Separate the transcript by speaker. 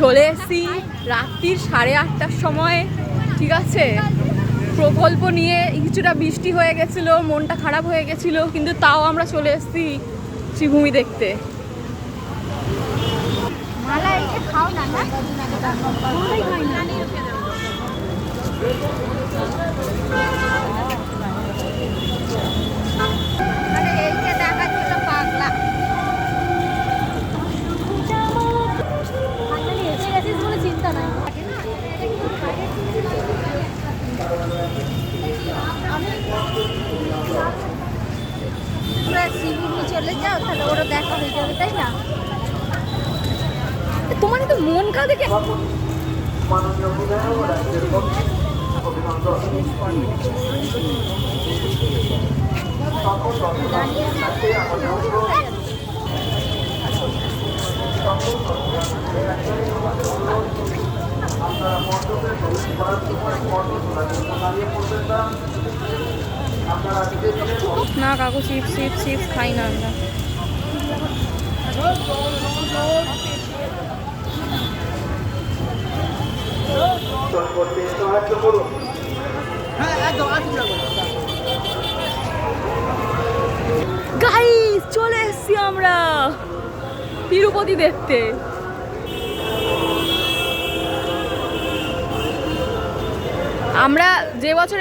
Speaker 1: চলে এসেছি রাত্রির সাড়ে আটটার সময়, ঠিক আছে? প্রকল্প নিয়ে কিছুটা বৃষ্টি হয়ে গেছিল, মনটা খারাপ হয়ে গেছিল, কিন্তু তাও আমরা চলে এসেছি শ্রীভূমি দেখতে।
Speaker 2: খাও না? শিবুমি চলে যাও, তাহলে ওরা দেখা হয়ে যাবে, তাই না?
Speaker 1: তোমার তো মন কা দেখে না। কাকু চিপস চিপস চিপস খাই না আমরা। গাইস চলে এসেছি আমরা তিরুপতি দেখতে। আমরা যে বছর